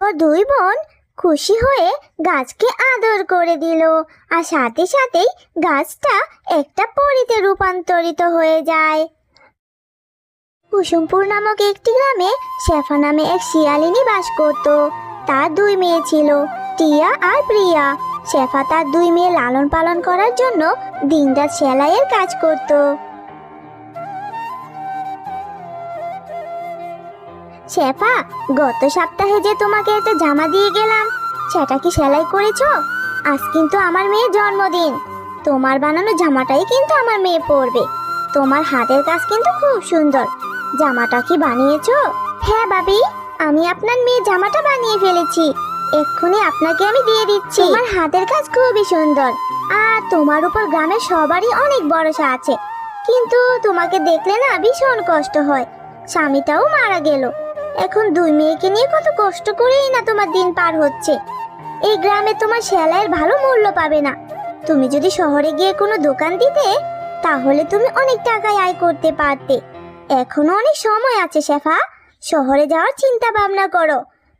ও দুই বোন খুশি হয়ে গাছকে আদর করে দিল। আর সাথে সাথেই গাছটা একটা পরিতে রূপান্তরিত হয়ে যায়। কুসুমপুর নামক একটি গ্রামে শেফা নামে এক শিয়ালিনী বাস করত। তার দুই মেয়ে ছিল, টিয়া আর প্রিয়া। শেফা তার দুই মেয়ে লালন পালন করার জন্য দিনরাত সেলাইয়ের কাজ করত। শেফা, গত সপ্তাহে যে তোমাকে একটা জামা দিয়ে গেলাম, সেটা কি সেলাই করেছ? আজ কিন্তু আমার মেয়ের জন্মদিন। তোমার বানানো জামাটাই কিন্তু আমার মেয়ে পরবে। তোমার হাতের কাজ কিন্তু খুব সুন্দর। জামাটা কি বানিয়েছো? হ্যাঁ ভাবি, আমি আপনার মেয়ে জামাটা বানিয়ে ফেলেছি। এক্ষুনি আপনাকে আমি দিয়ে দিচ্ছি। তোমার হাতের কাজ খুবই সুন্দর। আর তোমার উপর গ্রামের সবারই অনেক ভরসা আছে। কিন্তু তোমাকে দেখলে না ভীষণ কষ্ট হয়। স্বামীটাও মারা গেল। এখন দুই মেয়েকে নিয়ে কত কষ্ট করেই না তোমার দিন পার হচ্ছে। এই গ্রামে তোমার সেলাইয়ের ভালো মূল্য পাবে না। তুমি যদি শহরে গিয়ে কোনো দোকান দিতে, তাহলে তুমি অনেক টাকায় আয় করতে পারতে। এখনও অনেক সময় আছে, শেফা। শহরে যাওয়ার চিন্তা ভাবনা করো।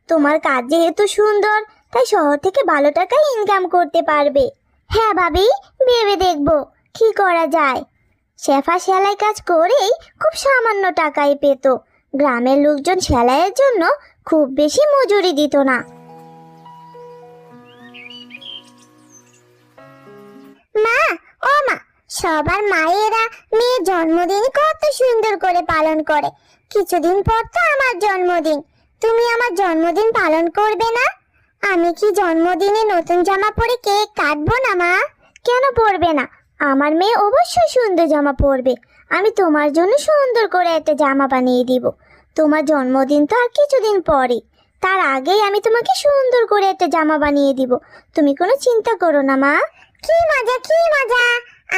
তোমার কাজ যেহেতু সুন্দর, তাই শহর থেকে ভালো টাকা ইনকাম করতে পারবে। হ্যাঁ ভাবি, ভেবে দেখব, কি করা যায়। শেফা সেলাই কাজ করেই খুব সামান্য টাকাই পেত। গ্রামের লোকজন সেলাইয়ের জন্য খুব বেশি মজুরি দিত না। মা, ও মা, সবার মায়েরা মেয়ের জন্মদিন কত সুন্দর করে পালন করে। কিছুদিন পর তো আমার জন্মদিন। তুমি আমার জন্মদিন পালন করবে না? আমি কি জন্মদিনে নতুন জামা পরে কেক কাটবো না, মা? কেন পরবে না? আমার মেয়ে অবশ্যই সুন্দর জামা পরবে। আমি তোমার জন্য সুন্দর করে একটা জামা বানিয়ে দিব। তোমার জন্মদিন তো আর কিছুদিন পরে তার আগেই আমি তোমাকে সুন্দর করে একটা জামা বানিয়ে দিব। তুমি কোনো চিন্তা করো না, মা। কি মজা কি মজা।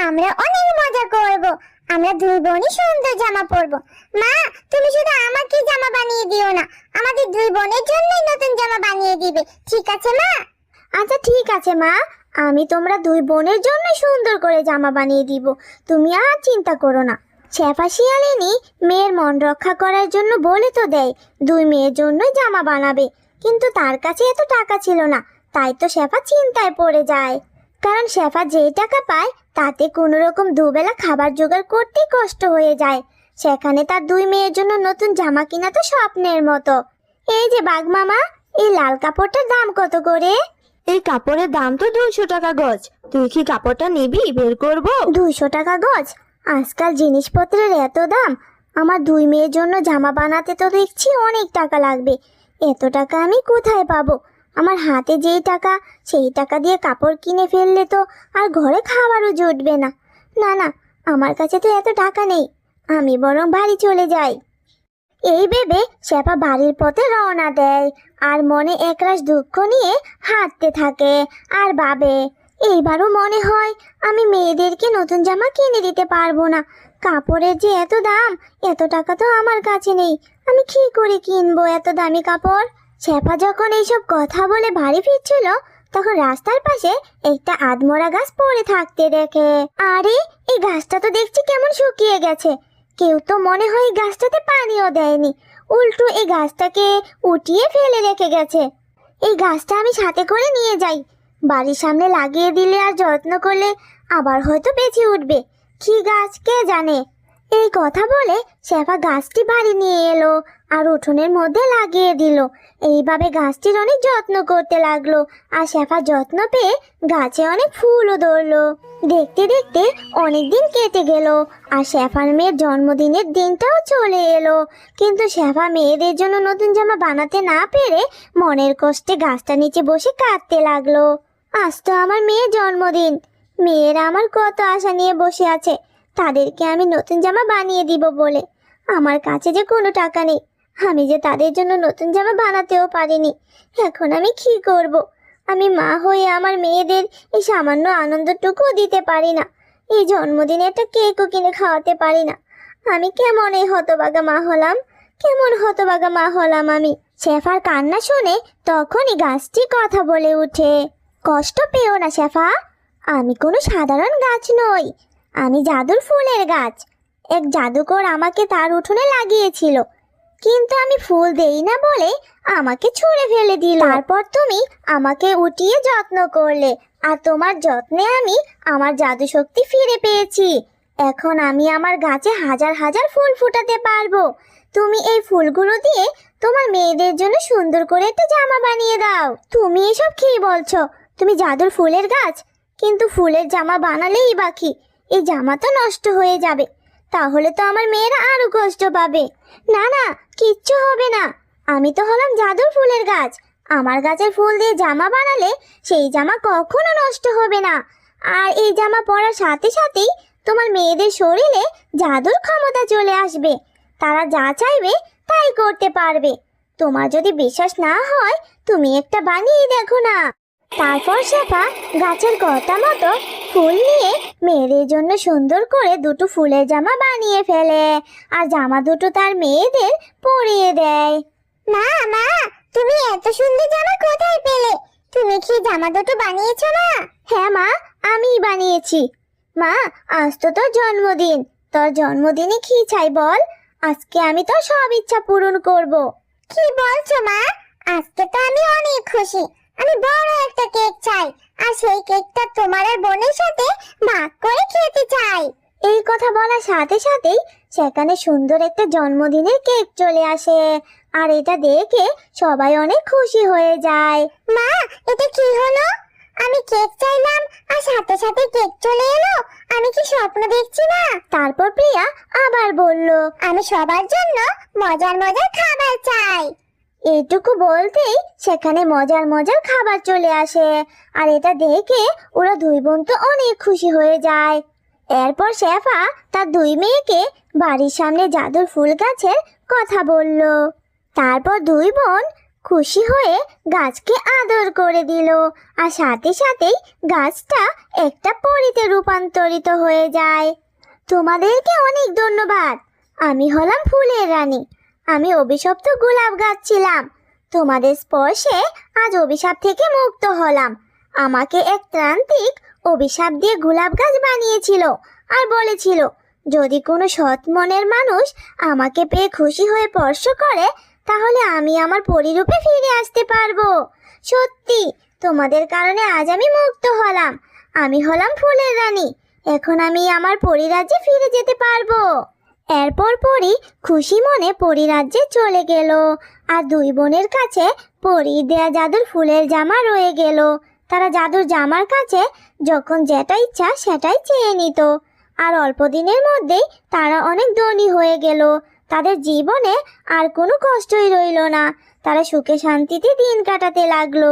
আমরা অনেক মজা করব। আমরা দুই বোনই সুন্দর জামা পরবো। মা, তুমি শুধু আমাকে জামা বানিয়ে দিও না। আমাদের দুই বোনের জন্যই নতুন জামা বানিয়ে দিবে। ঠিক আছে, মা? আচ্ছা ঠিক আছে, মা। আমি তোমরা দুই বোনের জন্য সুন্দর করে জামা বানিয়ে দিব। তুমি আর চিন্তা করো না। শেফা শিয়ালিনী মেয়ের মন রক্ষা করার জন্য বলে তো দেয়, দুই মেয়ের জন্যই জামা বানাবে। কিন্তু তার কাছে এত টাকা ছিল না, তাই তো শেফা চিন্তায় পড়ে যায়। কারণ শেফা যেই টাকা পায়, তাতে কোনো রকম দুবেলা খাবার জোগাড় করতে কষ্ট হয়ে যায়। সেখানে তার দুই মেয়ের জন্য নতুন জামা কিনা তো স্বপ্নের মতো। এই যে বাঘ মামা, এই লাল কাপড়টার দাম কত করে? এই কাপড়ের দাম তো দুইশো টাকা গজ। তুই কি কাপড়টা নিবি? বের করব। দুইশো টাকা গজ? আজকাল জিনিসপত্রের এত দাম। আমার দুই মেয়ের জন্য জামা বানাতে তো দেখছি অনেক টাকা লাগবে। এত টাকা আমি কোথায় পাবো? আমার হাতে যেই টাকা, সেই টাকা দিয়ে কাপড় কিনে ফেললে তো আর ঘরে খাবারও জুটবে না। না না, আমার কাছে তো এত টাকা নেই। আমি বরং বাড়ি চলে যাই। এই ভেবে শ্যাপা বাড়ির পথে রওনা দেয় আর মনে একরাশ দুঃখ নিয়ে হাঁটতে থাকে। আর ভাবে, এইবারও মনে হয় আমি মেয়েদেরকে নতুন জামা কিনে দিতে পারব না। কাপড়ের যে এত দাম, এত টাকা তো আমার কাছে নেই। আমি কি করে কিনবো এত দামি কাপড়? শেফা যখন এইসব কথা বলে বাড়ি ফিরছিল, তখন রাস্তার পাশে একটা আদমরা গাছ পড়ে থাকতে দেখে। আরে, এই গাছটা তো দেখছি কেমন শুকিয়ে গেছে। কেউ তো মনে হয় গাছটাতে পানিও দেয়নি। উল্টো এই গাছটাকে উঠিয়ে ফেলে রেখে গেছে। এই গাছটা আমি সাথে করে নিয়ে যাই। বাড়ির সামনে লাগিয়ে দিলে আর যত্ন করলে আবার হয়তো বেঁচে উঠবে। কি গাছ, কে জানে? এই কথা বলে শেফা গাছটি বাড়ি নিয়ে এলো। আর উঠোনের মধ্যে লাগিয়ে দিল। এইভাবে গাছটির অনেক যত্ন করতে লাগল আর শেফা যত্ন পেয়ে গাছে অনেক ফুলও ধরলো। দেখতে দেখতে অনেক দিন কেটে গেল আর শেফার মেয়ের জন্মদিনের দিনটাও চলে এলো। কিন্তু শেফা মেয়েদের জন্য নতুন জামা বানাতে না পেরে মনের কষ্টে গাছটা নিচে বসে কাঁদতে লাগল। আজ তো আমার মেয়ের জন্মদিন। মেয়েরা আমার কত আশা নিয়ে বসে আছে। তাদেরকে আমি নতুন জামা বানিয়ে দিব বলে। আমার কাছে যে কোনো টাকা নেই। আমি যে তাদের জন্য নতুন জামা বানাতেও পারিনি, এখন আমি কি করব? আমি মা হয়ে আমার মেয়েদের এই সামান্য আনন্দটুকুও দিতে পারি না। এই জন্মদিনে একটা কেকও কিনে খাওয়াতে পারি না। আমি কেমন এই হতবাগা মা হলাম? কেমন হতবাগা মা হলাম আমি? শেফার কান্না শুনে তখনই গাছটি কথা বলে উঠে, কষ্ট পেও না শেফা, আমি কোনো সাধারণ গাছ নই, আমি জাদুর ফুলের গাছ। এক জাদুকর আমাকে তার উঠোনে লাগিয়েছিল কিন্তু আমি ফুল দেই না বলে আমাকে ছুঁড়ে ফেলে দিল। তারপর তুমি আমাকে উঠিয়ে যত্ন করলে আর তোমার যত্নে আমি আমার জাদু শক্তি ফিরে পেয়েছি। এখন আমি আমার গাছে হাজার হাজার ফুল ফুটাতে পারব। তুমি এই ফুলগুলো দিয়ে তোমার মেয়েদের জন্য সুন্দর করে একটা জামা বানিয়ে দাও। তুমি এসব কি বলছো? তুমি জাদুর ফুলের গাছ, কিন্তু ফুলের জামা বানালেই বাকি এই জামা তো নষ্ট হয়ে যাবে। তাহলে তো আমার মেয়েরা আরও কষ্ট পাবে। না না, কিচ্ছু হবে না। আমি তো হলাম জাদুর ফুলের গাছ। আমার গাছের ফুল দিয়ে জামা বানালে সেই জামা কখনো নষ্ট হবে না। আর এই জামা পরার সাথে সাথেই তোমার মেয়েদের শরীরে জাদুর ক্ষমতা চলে আসবে। তারা যা চাইবে তাই করতে পারবে। তোমার যদি বিশ্বাস না হয়, তুমি একটা বানিয়ে দেখো না। তারপর শেফা গাছের কথা মতো ফুল নিয়ে মেয়েদের জন্য সুন্দর করে দুটো ফুলের জামা বানিয়ে ফেলে। আর জামা দুটো তার মেয়েদের পরিয়ে দেয়। মা মা তুমি এত সুন্দর জামা কোথায় পেলে? তুমি কি জামা দুটো বানিয়েছো মা? হ্যাঁ মা আমিই বানিয়েছি। মা আজ তো তোর জন্মদিন। তোর জন্মদিনে কি চাই বল? আজকে আমি তোর সব ইচ্ছা পূরণ করব। কি বলছো মা? আজকে তো আমি অনেক খুশি। আমি বড় একটা কেক চাই, আর সেই কেকটা তোমার আর বোনের সাথে ভাগ করে খেতে চাই। এই কথা বলার সাথে সাথেই সেখানে সুন্দর একটা জন্মদিনের কেক চলে আসে, আর এটা দেখে সবাই অনেক খুশি হয়ে যায়। মা, এটা কি হলো? আমি কেক চাইলাম, আর সাথে সাথে কেক চলে এলো, আমি কি স্বপ্ন দেখছি না? তারপর প্রিয়া আবার বলল, আমি সবার জন্য মজার মজার খাবার চাই। এইটুকু বলতেই সেখানে মজার মজার খাবার চলে আসে। আর এটা দেখে ওরা দুই বোন তো অনেক খুশি হয়ে যায়। এরপর শেফা তার দুই মেয়েকে বাড়ির সামনে জাদুর ফুল গাছের কথা বলল। তারপর দুই বোন খুশি হয়ে গাছকে আদর করে দিল। আর সাথে সাথেই গাছটা একটা পরিতে রূপান্তরিত হয়ে যায়। তোমাদেরকে অনেক ধন্যবাদ। আমি হলাম ফুলের রানী। আমি অভিশপ্ত গোলাপ গাছ ছিলাম। তোমাদের স্পর্শে আজ অভিশাপ থেকে মুক্ত হলাম। আমাকে এক ত্রান্তিক অভিশাপ দিয়ে গোলাপ গাছ বানিয়েছিল আর বলেছিল, যদি কোনো সৎ মনের মানুষ আমাকে পেয়ে খুশি হয়ে স্পর্শ করে, তাহলে আমি আমার পরিরূপে ফিরে আসতে পারব। সত্যি, তোমাদের কারণে আজ আমি মুক্ত হলাম। আমি হলাম ফুলের রানী। এখন আমি আমার পরিরাজ্যে ফিরে যেতে পারব। এরপর পরি খুশি মনে পরিরাজ্যে চলে গেল। আর দুই বোনের কাছে পরি দেয়া জাদুর ফুলের জামা রয়ে গেল। তারা জাদুর জামার কাছে যখন যেটা ইচ্ছা সেটাই চেয়ে নিত। আর অল্প দিনের মধ্যেই তারা অনেক ধনী হয়ে গেল। তাদের জীবনে আর কোনো কষ্টই রইল না। তারা সুখে শান্তিতে দিন কাটাতে লাগল।